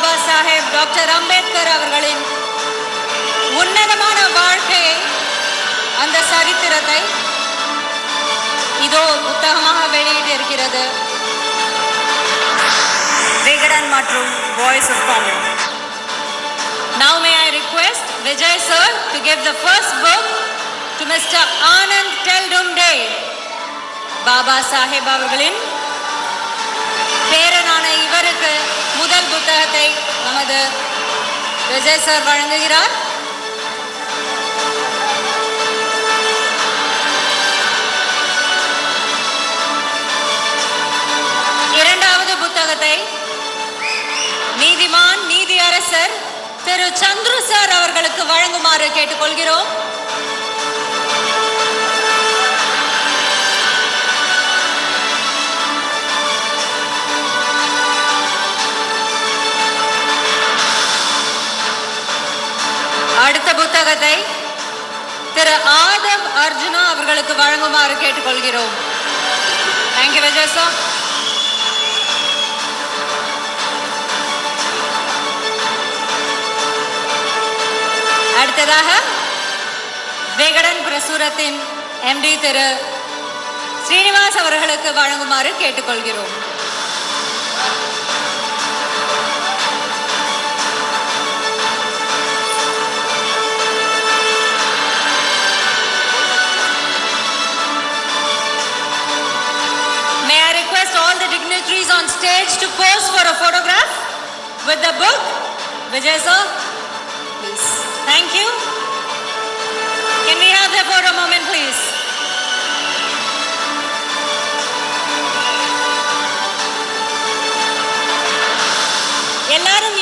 Baba Saheb doctor Ambedkar அவர்களின் உன்னதமான வாழ்க்கையை அந்த சரித்திரத்தை இதோ புத்தகமாக வெளியிட்டு இருக்கிறது விகடன் மற்றும் voice of common Now may I request Vijay sir to give the first book to Mr. Anand Teldumde, Baba Saheb அவர்களின் புத்தகத்தை நமது விஜய் சார் வழங்குகிறார். இரண்டாவது புத்தகத்தை நீதிமான் நீதி அரசர் திரு சந்துரு சார் அவர்களுக்கு வழங்குமாறு கேட்டுக்கொள்கிறோம். புத்தகத்தை திரு ஆதவ் அர்ஜுனா அவர்களுக்கு வழங்குமாறு கேட்டுக்கொள்கிறோம். தேங்க்யூ விஜய் சார் அடுத்ததாக விகடன் பிரசுரத்தின் எம்டி திரு ஸ்ரீனிவாஸ் அவர்களுக்கு வழங்குமாறு கேட்டுக்கொள்கிறோம். to pose for a photograph with the book? Vijay sir, please. Thank you. Can we have the photo moment, please? எல்லாரும்